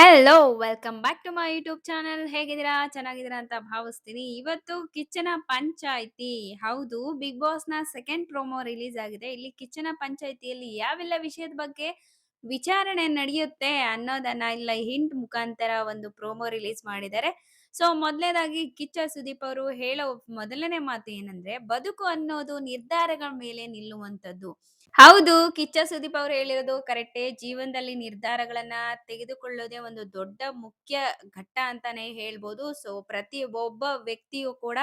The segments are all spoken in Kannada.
Hello welcome back to my YouTube channel ಹೇಗಿದ್ದೀರಾ? ಚೆನ್ನಾಗಿದ್ದೀರಾ ಅಂತ ಭಾವಿಸ್ತೀನಿ. ಇವತ್ತು ಕಿಚ್ಚನ ಪಂಚಾಯಿತಿ. ಹೌದು ಬಿಗ್ ಬಾಸ್ನ ಸೆಕೆಂಡ್ ಪ್ರೋಮೋ ರಿಲೀಸ್ ಆಗಿದೆ. ಇಲ್ಲಿ ಕಿಚ್ಚನ ಪಂಚಾಯಿತಿಯಲ್ಲಿ ಯಾವೆಲ್ಲ ವಿಷಯದ ಬಗ್ಗೆ ವಿಚಾರಣೆ ನಡೆಯುತ್ತೆ ಅನ್ನೋದನ್ನ ಇಲ್ಲ ಹಿಂಟ್ ಮುಖಾಂತರ ಒಂದು ಪ್ರೋಮೋ ರಿಲೀಸ್ ಮಾಡಿದ್ದಾರೆ. ಸೊ ಮೊದಲನೇದಾಗಿ ಕಿಚ್ಚ ಸುದೀಪ್ ಅವರು ಹೇಳೋ ಮೊದಲನೇ ಮಾತು ಏನಂದ್ರೆ, ಬದುಕು ಅನ್ನೋದು ನಿರ್ಧಾರಗಳ ಮೇಲೆ ನಿಲ್ಲುವಂತದ್ದು ಹೌದು, ಕಿಚ್ಚ ಸುದೀಪ್ ಅವ್ರು ಹೇಳಿರೋದು ಕರೆಕ್ಟೇ. ಜೀವನದಲ್ಲಿ ನಿರ್ಧಾರಗಳನ್ನ ತೆಗೆದುಕೊಳ್ಳೋದೇ ಒಂದು ದೊಡ್ಡ ಮುಖ್ಯ ಘಟ್ಟ ಅಂತಾನೆ ಹೇಳ್ಬೋದು. ಸೊ ಪ್ರತಿ ಒಬ್ಬ ವ್ಯಕ್ತಿಯು ಕೂಡ,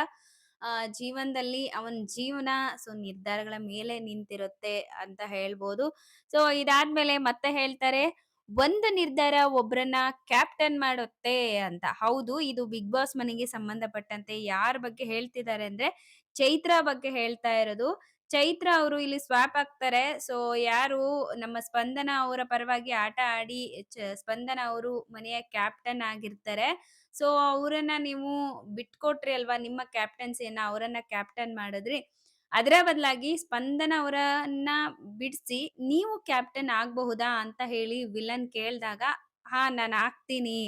ಆ, ಜೀವನದಲ್ಲಿ ಅವನ ಜೀವನ, ಸೊ ನಿರ್ಧಾರಗಳ ಮೇಲೆ ನಿಂತಿರುತ್ತೆ ಅಂತ ಹೇಳ್ಬೋದು. ಸೊ ಇದಾದ್ಮೇಲೆ ಮತ್ತೆ ಹೇಳ್ತಾರೆ ಒಂದು ನಿರ್ಧಾರ ಒಬ್ರನ್ನ ಕ್ಯಾಪ್ಟನ್ ಮಾಡುತ್ತೆ ಅಂತ. ಹೌದು, ಇದು ಬಿಗ್ ಬಾಸ್ ಮನೆಗೆ ಸಂಬಂಧಪಟ್ಟಂತೆ ಯಾರ ಬಗ್ಗೆ ಹೇಳ್ತಿದ್ದಾರೆ ಅಂದ್ರೆ ಚೈತ್ರ ಬಗ್ಗೆ ಹೇಳ್ತಾ ಇರೋದು. ಚೈತ್ರ ಅವರು ಇಲ್ಲಿ ಸ್ವಾಪ್ ಆಗ್ತಾರೆ. ಸೊ ಯಾರು ನಮ್ಮ ಸ್ಪಂದನ ಅವರ ಪರವಾಗಿ ಆಟ ಆಡಿ ಚ- ಸ್ಪಂದನ ಅವರು ಮನೆಯ ಕ್ಯಾಪ್ಟನ್ ಆಗಿರ್ತಾರೆ. ಸೊ ಅವರನ್ನ ನೀವು ಬಿಟ್ಕೊಟ್ರಿ ಅಲ್ವಾ ನಿಮ್ಮ ಕ್ಯಾಪ್ಟನ್ಸಿಯನ್ನ ಅವರನ್ನ ಕ್ಯಾಪ್ಟನ್ ಮಾಡಿದ್ರಿ. ಅದರ ಬದಲಾಗಿ ಸ್ಪಂದನ ಅವರನ್ನ ಬಿಡಿಸಿ ನೀವು ಕ್ಯಾಪ್ಟನ್ ಆಗಬಹುದಾ ಅಂತ ಹೇಳಿ ವಿಲನ್ ಕೇಳಿದಾಗ, ಹಾ, ನಾನು ಆಗ್ತೀನಿ.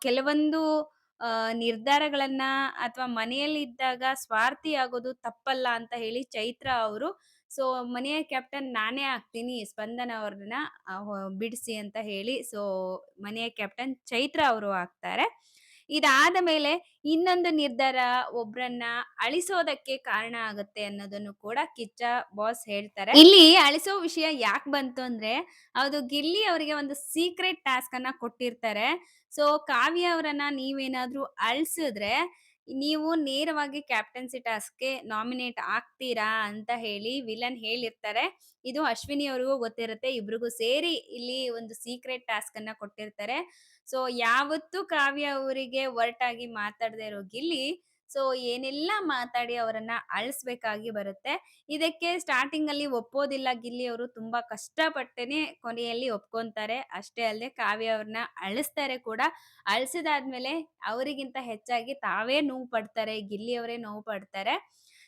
ಕೆಲವೊಂದು ನಿರ್ಧಾರಗಳನ್ನ ಅಥವಾ ಮನೆಯಲ್ಲಿ ಇದ್ದಾಗ ಸ್ವಾರ್ಥಿ ಆಗೋದು ತಪ್ಪಲ್ಲ ಅಂತ ಹೇಳಿ ಚೈತ್ರ ಅವರು, ಸೊ, ಮನೆಯ ಕ್ಯಾಪ್ಟನ್ ನಾನೇ ಆಗ್ತೀನಿ, ಸ್ಪಂದನ ಅವ್ರನ್ನ ಬಿಡಿಸಿ ಅಂತ ಹೇಳಿ, ಸೊ, ಮನೆಯ ಕ್ಯಾಪ್ಟನ್ ಚೈತ್ರ ಅವರು ಆಗ್ತಾರೆ. ಇದಾದ ಮೇಲೆ ಇನ್ನೊಂದು ನಿರ್ಧಾರ ಒಬ್ರನ್ನ ಅಳಿಸೋದಕ್ಕೆ ಕಾರಣ ಆಗುತ್ತೆ ಅನ್ನೋದನ್ನು ಕೂಡ ಕಿಚ್ಚ ಬಾಸ್ ಹೇಳ್ತಾರೆ. ಇಲ್ಲಿ ಅಳಿಸೋ ವಿಷಯ ಯಾಕೆ ಬಂತು ಅಂದ್ರೆ ಅದು ಗಿಲ್ಲಿ ಅವರಿಗೆ ಒಂದು ಸೀಕ್ರೆಟ್ ಟಾಸ್ಕ್ ಅನ್ನ ಕೊಟ್ಟಿರ್ತಾರೆ. ಸೊ ಕಾವ್ಯ ಅವರನ್ನ ನೀವೇನಾದ್ರೂ ಅಳಿಸಿದ್ರೆ ನೀವು ನೇರವಾಗಿ ಕ್ಯಾಪ್ಟನ್ಸಿ ಟಾಸ್ಕ್ಗೆ ನಾಮಿನೇಟ್ ಆಗ್ತೀರಾ ಅಂತ ಹೇಳಿ ವಿಲನ್ ಹೇಳಿರ್ತಾರೆ. ಇದು ಅಶ್ವಿನಿ ಅವ್ರಿಗೂ ಗೊತ್ತಿರುತ್ತೆ. ಇಬ್ರಿಗೂ ಸೇರಿ ಇಲ್ಲಿ ಒಂದು ಸೀಕ್ರೆಟ್ ಟಾಸ್ಕ್ ಅನ್ನ ಕೊಟ್ಟಿರ್ತಾರೆ. ಸೊ, ಯಾವತ್ತೂ ಕಾವ್ಯ ಅವರಿಗೆ ಒರಟಾಗಿ ಮಾತಾಡದೆ ಇರೋ ಗಿಲ್ಲಿ ಸೊ, ಏನೆಲ್ಲ ಮಾತಾಡಿ ಅವರನ್ನ ಅಳಿಸ್ಬೇಕಾಗಿ ಬರುತ್ತೆ. ಇದಕ್ಕೆ ಸ್ಟಾರ್ಟಿಂಗ್ ಅಲ್ಲಿ ಒಪ್ಪೋದಿಲ್ಲ. ಗಿಲ್ಲಿ ಅವರು ತುಂಬಾ ಕಷ್ಟಪಟ್ಟೇನೆ ಕೊನೆಯಲ್ಲಿ ಒಪ್ಕೊಂತಾರೆ. ಅಷ್ಟೇ ಅಲ್ಲದೆ ಕಾವ್ಯ ಅವ್ರನ್ನ ಅಳಿಸ್ತಾರೆ ಕೂಡ. ಅಳಿಸಿದಾದ್ಮೇಲೆ ಅವರಿಗಿಂತ ಹೆಚ್ಚಾಗಿ ತಾವೇ ನೋವು ಪಡ್ತಾರೆ. ಗಿಲ್ಲಿ ಅವರೇ ನೋವು ಪಡ್ತಾರೆ.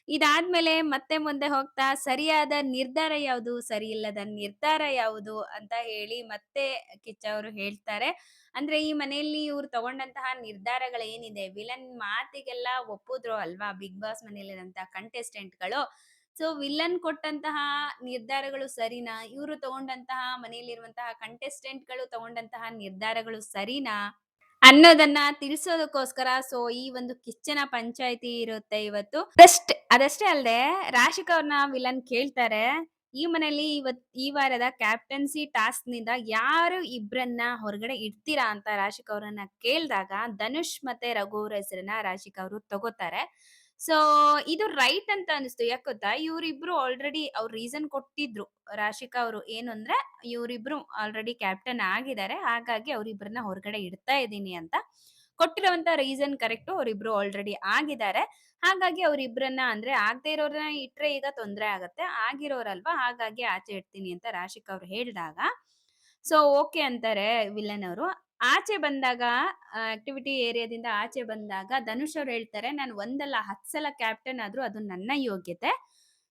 ಇದಾದ್ಮೇಲೆ ಮತ್ತೆ ಮುಂದೆ ಹೋಗ್ತಾ, ಸರಿಯಾದ ನಿರ್ಧಾರ ಯಾವುದು ಸರಿ ಇಲ್ಲದ ನಿರ್ಧಾರ ಯಾವುದು ಅಂತ ಹೇಳಿ ಮತ್ತೆ ಕಿಚ್ಚ ಅವರು ಹೇಳ್ತಾರೆ. ಅಂದ್ರೆ ಈ ಮನೆಯಲ್ಲಿ ಇವ್ರು ತಗೊಂಡಂತಹ ನಿರ್ಧಾರಗಳು ಏನಿದೆ ವಿಲನ್ ಮಾತಿಗೆಲ್ಲ ಒಪ್ಪಿದ್ರು ಅಲ್ವಾ, ಬಿಗ್ ಬಾಸ್ ಮನೆಯಲ್ಲಿರುವಂತಹ ಕಂಟೆಸ್ಟೆಂಟ್ಗಳು. ಸೊ, ವಿಲನ್ ಕೊಟ್ಟಂತಹ ನಿರ್ಧಾರಗಳು ಸರಿನಾ? ಇವರು ತಗೊಂಡಂತಹ ಮನೆಯಲ್ಲಿರುವಂತಹ ಕಂಟೆಸ್ಟೆಂಟ್ಗಳು ತಗೊಂಡಂತಹ ನಿರ್ಧಾರಗಳು ಸರಿನಾ? ಅನ್ನೋದನ್ನ ತಿಳಿಸೋದಕ್ಕೋಸ್ಕರ ಸೊ ಈ ಒಂದು ಕಿಚ್ಚನ ಪಂಚಾಯಿತಿ ಇರುತ್ತೆ ಇವತ್ತು. ಅದಷ್ಟೇ ಅದಷ್ಟೇ ಅಲ್ಲದೆ ರಾಶಿಕ್ ಅವ್ರನ್ನ ವಿಲನ್ ಕೇಳ್ತಾರೆ, ಈ ಮನೆಯಲ್ಲಿ ಇವತ್, ಈ ವಾರದ ಕ್ಯಾಪ್ಟನ್ಸಿ ಟಾಸ್ಕ್ನಿಂದ ಯಾರು ಇಬ್ರನ್ನ ಹೊರಗಡೆ ಇಡ್ತೀರಾ ಅಂತ ರಾಶಿಕ್ ಅವರನ್ನ ಕೇಳಿದಾಗ ಧನುಷ್ ಮತ್ತೆ ರಘು ಅವ್ರ ಹೆಸರನ್ನ ರಾಶಿಕ್ ಅವರು ತಗೋತಾರೆ. ಸೊ, ಇದು ರೈಟ್ ಅಂತ ಅನಿಸ್ತು. ಯಾಕೆ ಗೊತ್ತಾ? ಇವ್ರಿಬ್ರು ಆಲ್ರೆಡಿ ಅವ್ರ ರೀಸನ್ ಕೊಟ್ಟಿದ್ರು. ರಾಶಿಕಾ ಅವರು ಏನು ಅಂದ್ರೆ, ಇವರಿಬ್ರು ಆಲ್ರೆಡಿ ಕ್ಯಾಪ್ಟನ್ ಆಗಿದ್ದಾರೆ. ಹಾಗಾಗಿ ಅವರಿಬ್ರನ್ನ ಹೊರಗಡೆ ಇಡ್ತಾ ಇದ್ದೀನಿ ಅಂತ ಕೊಟ್ಟಿರುವಂತ ರೀಸನ್ ಕರೆಕ್ಟ್ ಅವರಿಬ್ರು ಆಲ್ರೆಡಿ ಆಗಿದ್ದಾರೆ. ಹಾಗಾಗಿ ಅವರಿಬ್ರನ್ನ ಅಂದ್ರೆ, ಆಗದೆ ಇರೋರನ್ನ ಇಟ್ರೆ ಈಗ ತೊಂದರೆ ಆಗತ್ತೆ. ಆಗಿರೋರಲ್ವಾ? ಹಾಗಾಗಿ ಆಚೆ ಇಡ್ತೀನಿ ಅಂತ ರಾಶಿಕಾ ಅವ್ರು ಹೇಳಿದಾಗ ಸೊ, ಓಕೆ ಅಂತಾರೆ ವಿಲನ್ ಅವರು. ಆಚೆ ಬಂದಾಗ ಆಕ್ಟಿವಿಟಿ ಏರಿಯಾದಿಂದ ಆಚೆ ಬಂದಾಗ ಧನುಷ್ ಅವ್ರು ಹೇಳ್ತಾರೆ, ನಾನು ಒಂದಲ್ಲ, ಹತ್ತು ಸಲ ಕ್ಯಾಪ್ಟನ್ ಆದ್ರೂ ಅದು ನನ್ನ ಯೋಗ್ಯತೆ.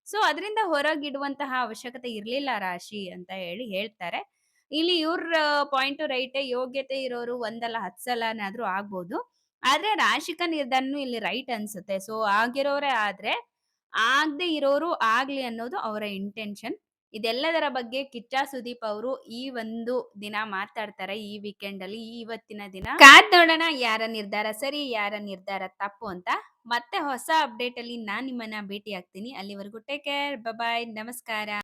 ಸೊ, ಅದರಿಂದ ಹೊರಗಿಡುವಂತಹ ಅವಶ್ಯಕತೆ ಇರ್ಲಿಲ್ಲ ರಾಶಿ ಅಂತ ಹೇಳಿ ಹೇಳ್ತಾರೆ. ಇಲ್ಲಿ ಇವ್ರ ಪಾಯಿಂಟ್ ರೈಟ್ ಯೋಗ್ಯತೆ ಇರೋರು ಒಂದಲ್ಲ, ಹತ್ತು ಸಲನಾದ್ರೂ ಆಗ್ಬೋದು. ಆದ್ರೆ ರಾಶಿಕ ನಿರ್ಧಾರನು ಇಲ್ಲಿ ರೈಟ್ ಅನ್ಸುತ್ತೆ. ಸೊ, ಆಗಿರೋರೇ ಆದ್ರೆ, ಆಗದೆ ಇರೋರು ಆಗ್ಲಿ ಅನ್ನೋದು ಅವರ ಇಂಟೆನ್ಷನ್ ಇದೆಲ್ಲದರ ಬಗ್ಗೆ ಕಿಚ್ಚ ಸುದೀಪ್ ಅವರು ಈ ಒಂದು ದಿನ ಮಾತಾಡ್ತಾರೆ ಈ ವೀಕೆಂಡ್ ಅಲ್ಲಿ ಇವತ್ತಿನ ದಿನ. ಕಾದ್ ನೋಡೋಣ ಯಾರ ನಿರ್ಧಾರ ಸರಿ ಯಾರ ನಿರ್ಧಾರ ತಪ್ಪು ಅಂತ. ಮತ್ತೆ ಹೊಸ ಅಪ್ಡೇಟ್ ಅಲ್ಲಿ ನಾನ್ ನಿಮ್ಮನ್ನ ಭೇಟಿ ಆಗ್ತೀನಿ ಅಲ್ಲಿವರೆಗೂ ಟೇಕ್ ಕೇರ್ ಬಾಯ್ ನಮಸ್ಕಾರ.